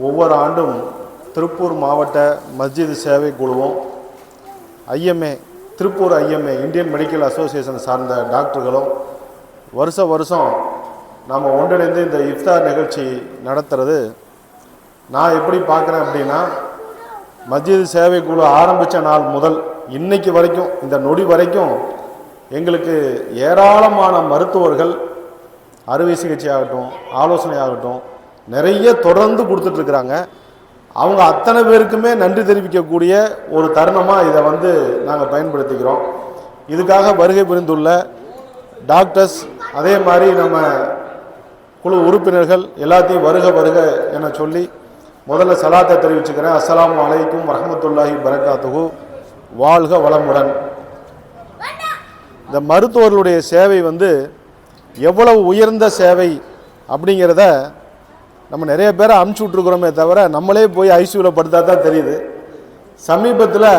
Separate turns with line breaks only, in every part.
ஒவ்வொரு ஆண்டும் திருப்பூர் மாவட்ட மஸ்ஜித் சேவை குழுவும் IMA Tiruppur IMA Indian medical association சார்ந்த டாக்டர்களும் வருஷ வருஷம் நாம் ஒன்றிணைந்து இந்த இஃப்தார் நிகழ்ச்சி நடத்துறது. நான் எப்படி பார்க்குறேன் அப்படின்னா மஸ்ஜித் சேவை குழு ஆரம்பித்த நாள் முதல் இன்னைக்கு வரைக்கும் இந்த நொடி வரைக்கும் எங்களுக்கு ஏராளமான மருத்துவர்கள் அறுவை சிகிச்சை ஆகட்டும் ஆலோசனை ஆகட்டும் நிறைய தொடர்ந்து கொடுத்துட்ருக்குறாங்க. அவங்க அத்தனை பேருக்குமே நன்றி தெரிவிக்கக்கூடிய ஒரு தருணமாக இதை வந்து நாங்கள் பயன்படுத்திக்கிறோம். இதுக்காக வருகை புரிந்துள்ள டாக்டர்ஸ் அதே மாதிரி நம்ம குழு உறுப்பினர்கள் எல்லாத்தையும் வருக வருக என சொல்லி முதல்ல சலாத்தை தெரிவிச்சுக்கிறேன். அஸ்லாம் அலைக்கும் வரமத்துல்லாஹி பரகாத்துகு வாழ்க வளமுடன். இந்த மருத்துவர்களுடைய சேவை வந்து எவ்வளவு உயர்ந்த சேவை அப்படிங்கிறத நம்ம நிறைய பேரை அமுச்சு விட்ருக்குறோமே தவிர நம்மளே போய் ஐசியூவில் படுத்தா தான் தெரியுது. சமீபத்தில்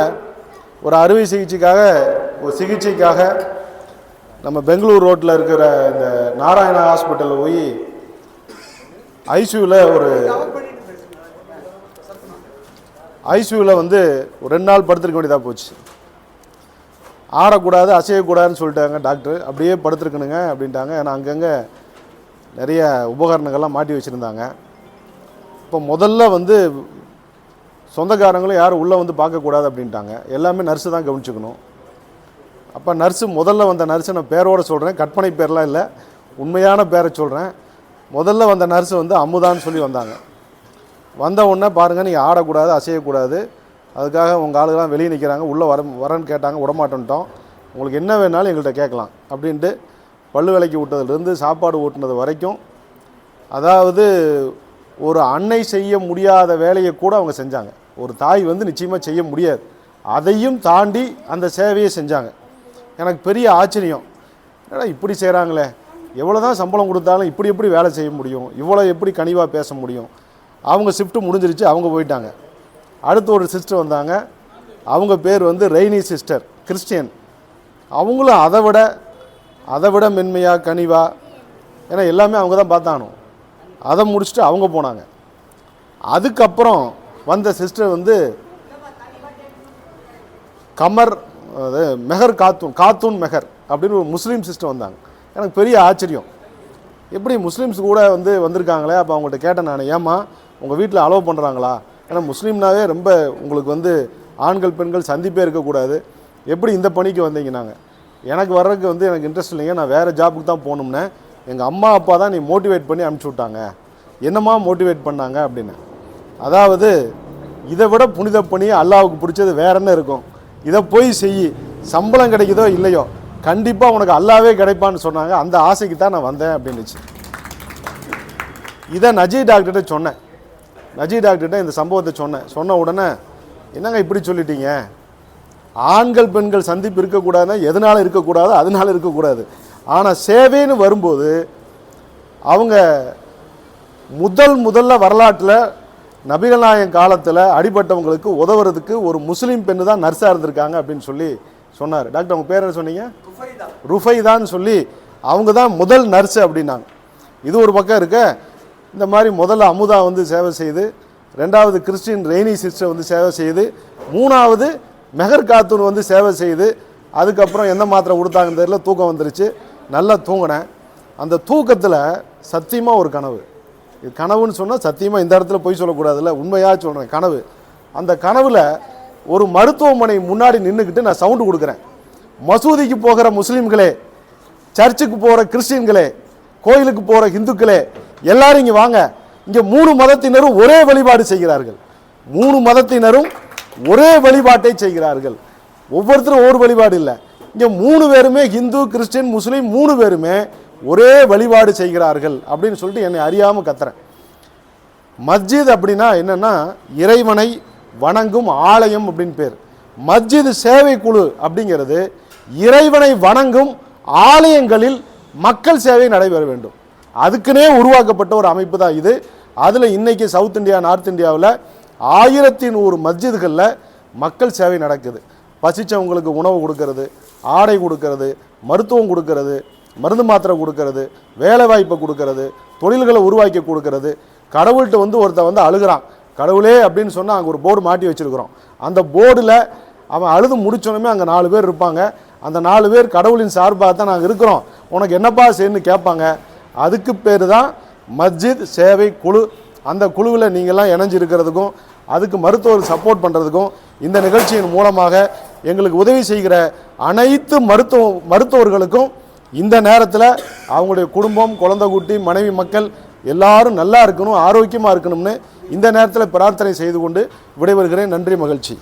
ஒரு அறுவை சிகிச்சைக்காக ஒரு சிகிச்சைக்காக நம்ம பெங்களூர் ரோட்டில் இருக்கிற இந்த நாராயணா ஹாஸ்பிட்டலில் போய் ஐசியூவில் ஒரு ஐசியூவில் வந்து ஒரு ரெண்டு நாள் படுத்திருக்க வேண்டியதாக போச்சு. ஆடக்கூடாது அசையக்கூடாதுன்னு சொல்லிட்டாங்க டாக்டர். அப்படியே படுத்துருக்கணுங்க அப்படின்ட்டாங்க. ஏன்னா அங்கங்கே நிறைய உபகரணங்கள்லாம் மாட்டி வச்சுருந்தாங்க. இப்போ முதல்ல வந்து சொந்தக்காரங்களும் யாரும் உள்ளே வந்து பார்க்கக்கூடாது அப்படின்ட்டாங்க. எல்லாமே நர்ஸு தான் கவனிச்சுக்கணும். அப்போ நர்ஸு முதல்ல வந்த நர்ஸை நான் பேரோடு சொல்கிறேன் கற்பனை பேர்லாம் இல்லை. உண்மையான பேரை சொல்கிறேன் முதல்ல வந்த நர்ஸு வந்து அமுதான்னு சொல்லி வந்தாங்க. வந்த உடனே பாருங்கள் நீங்கள் ஆடக்கூடாது அசையக்கூடாது. அதுக்காக உங்கள் ஆளுகெல்லாம் வெளியே நிற்கிறாங்க உள்ளே வர வரேன்னு கேட்டாங்க. விடமாட்டோன்ட்டோம். உங்களுக்கு என்ன வேணாலும் எங்கள்கிட்ட கேட்கலாம். அப்படின்ட்டு பல்லு விலைக்கு விட்டதுலேருந்து சாப்பாடு ஊட்டினது வரைக்கும் அதாவது ஒரு அன்னை செய்ய முடியாத வேலையை கூட அவங்க செஞ்சாங்க. ஒரு தாய் வந்து நிச்சயமாக செய்ய முடியாது. அதையும் தாண்டி அந்த சேவையை செஞ்சாங்க. எனக்கு பெரிய ஆச்சரியம். ஏன்னா இப்படி செய்கிறாங்களே எவ்வளோ தான் சம்பளம் கொடுத்தாலும் இப்படி எப்படி வேலை செய்ய முடியும்? இவ்வளோ எப்படி கனிவாக பேச முடியும்? அவங்க ஷிஃப்ட்டு முடிஞ்சிருச்சு அவங்க போயிட்டாங்க. அடுத்து ஒரு சிஸ்டர் வந்தாங்க. அவங்க பேர் வந்து ரெய்னி சிஸ்டர் கிறிஸ்டியன். அவங்களும் அதை விட அதை விட மென்மையாக கனிவாக ஏன்னா எல்லாமே அவங்க தான் பார்த்தானும் அதை முடிச்சுட்டு அவங்க போனாங்க. அதுக்கப்புறம் வந்த சிஸ்டர் வந்து கமர் அது மெஹர் காத்தூன் காத்தூன் மெஹர் அப்படின்னு ஒரு முஸ்லீம் சிஸ்டர் வந்தாங்க. எனக்கு பெரிய ஆச்சரியம். எப்படி முஸ்லீம்ஸ் கூட வந்து வந்திருக்காங்களே? அப்போ அவங்கள்ட்ட கேட்டேன் நான். ஏம்மா உங்கள் வீட்டில் அலோவ் பண்ணுறாங்களா ஏன்னா முஸ்லீம்னாவே ரொம்ப உங்களுக்கு வந்து ஆண்கள் பெண்கள் சந்திப்பே இருக்கக்கூடாது. எப்படி இந்த பணிக்கு வந்தீங்க நாங்கள் எனக்கு வர்றதுக்கு வந்து எனக்கு இன்ட்ரெஸ்ட் இல்லைங்க. நான் வேறு ஜாபுக்கு தான் போகணும்னே. எங்கள் அம்மா அப்பா தான் நீ மோட்டிவேட் பண்ணி அனுப்பிச்சி விட்டாங்க. என்னம்மா மோட்டிவேட் பண்ணாங்க அப்படின்னு. அதாவது இதை விட புனித பணி அல்லாவுக்கு பிடிச்சது வேற என்ன இருக்கும்? இதை போய் செய். சம்பளம் கிடைக்குதோ இல்லையோ? கண்டிப்பாக உனக்கு அல்லாவே கிடைப்பான்னு சொன்னாங்க. அந்த ஆசைக்கு தான் நான் வந்தேன் அப்படின்னுச்சு. இதை நஜி டாக்டர்கிட்ட சொன்னேன். நஜி டாக்டர்கிட்ட இந்த சம்பவத்தை சொன்னேன். சொன்ன உடனே என்னங்க இப்படி சொல்லிட்டீங்க? ஆண்கள் பெண்கள் சந்திப்பு இருக்கக்கூடாதுன்னா எதனால இருக்கக்கூடாது அதனால இருக்கக்கூடாது. ஆனால் சேவைன்னு வரும்போது அவங்க முதல் முதல்ல வரலாற்றில் நபிகள் நாயகம் காலத்தில் அடிபட்டவங்களுக்கு உதவுறதுக்கு ஒரு முஸ்லீம் பெண்ணு தான் நர்ஸாக இருந்திருக்காங்க அப்படின்னு சொல்லி சொன்னார். டாக்டர் உங்கள் பேர் என்ன சொன்னீங்க? ருஃபைதான்னு சொல்லி அவங்க தான் முதல் நர்ஸு அப்படின்னாங்க. இது ஒரு பக்கம் இருக்க. இந்த மாதிரி முதல்ல அமுதா வந்து சேவை செய்து ரெண்டாவது கிறிஸ்டின் ரெய்னி சிஸ்டர் வந்து சேவை செய்து மூணாவது மெஹர் காத்தூன் வந்து சேவை செய்து அதுக்கப்புறம் எந்த மாத்திரை கொடுத்தாங்கன்னு தெரியல தூக்கம் வந்துருச்சு. நல்லா தூங்கினேன். அந்த தூக்கத்தில் சத்தியமாக ஒரு கனவு. இது கனவுன்னு சொன்னால் சத்தியமாக இந்த இடத்துல போய் சொல்லக்கூடாதுல்ல உண்மையாக சொல்கிறேன் கனவு. அந்த கனவில் ஒரு மருத்துவமனை முன்னாடி நின்றுக்கிட்டு நான் சவுண்டு கொடுக்குறேன். மசூதிக்கு போகிற முஸ்லீம்களே சர்ச்சுக்கு போகிற கிறிஸ்டின்களே கோயிலுக்கு போகிற இந்துக்களே எல்லாரும் இங்கே வாங்க. இங்கே மூணு மதத்தினரும் ஒரே வழிபாடு செய்கிறார்கள். மூணு மதத்தினரும் ஒரே வழிபாட்டை செய்கிறார்கள். ஒவ்வொருத்தரும் ஒரு வழிபாடு இல்லை. இங்கே மூணு பேருமே ஹிந்து கிறிஸ்டின் முஸ்லீம் மூணு பேருமே ஒரே வழிபாடு செய்கிறார்கள் அப்படின்னு சொல்லிட்டு என்னை அறியாமல் கத்துறேன். மஸ்ஜித் அப்படின்னா என்னென்னா இறைவனை வணங்கும் ஆலயம் அப்படின்னு பேர். மஸ்ஜித் சேவை குழு அப்படிங்கிறது இறைவனை வணங்கும் ஆலயங்களில் மக்கள் சேவை நடைபெற வேண்டும். அதுக்குன்னே உருவாக்கப்பட்ட ஒரு அமைப்பு தான் இது. அதில் இன்றைக்கி சவுத் இந்தியா நார்த் இந்தியாவில் ஆயிரத்தி நூறு மஸ்ஜிதுகளில் மக்கள் சேவை நடக்குது. பசித்தவங்களுக்கு உணவு கொடுக்கறது ஆடை கொடுக்கறது மருத்துவம் கொடுக்கறது மருந்து மாத்திரை கொடுக்கறது வேலை வாய்ப்பை கொடுக்கறது தொழில்களை உருவாக்கி கொடுக்கறது. கடவுள்கிட்ட வந்து ஒருத்தன் வந்து அழுகிறான். கடவுளே அப்படின்னு சொன்னால் அங்கே ஒரு போர்டு மாட்டி வச்சிருக்கிறோம். அந்த போர்டில் அவன் அழுது முடிச்சோடனே அங்கே நாலு பேர் இருப்பாங்க. அந்த நாலு பேர் கடவுளின் சார்பாக தான் நாங்கள் இருக்கிறோம். உனக்கு என்னப்பா செய்யணும்னு கேட்பாங்க. அதுக்கு பேர் தான் மஸ்ஜித் சேவை குழு. அந்த குழுவில் நீங்கள்லாம் இணைஞ்சிருக்கிறதுக்கும் அதுக்கு மருத்துவர் சப்போர்ட் பண்ணுறதுக்கும் இந்த நிகழ்ச்சியின் மூலமாக எங்களுக்கு உதவி செய்கிற அனைத்து மருத்துவ மருத்துவர்களுக்கும் இந்த நேரத்தில் அவங்களுடைய குடும்பம் குழந்தை குட்டி மனைவி மக்கள் எல்லாரும் நல்லா இருக்கணும் ஆரோக்கியமாக இருக்கணும்னு இந்த நேரத்தில் பிரார்த்தனை செய்து கொண்டு விடைபெறுகிறேன். நன்றி மகிழ்ச்சி.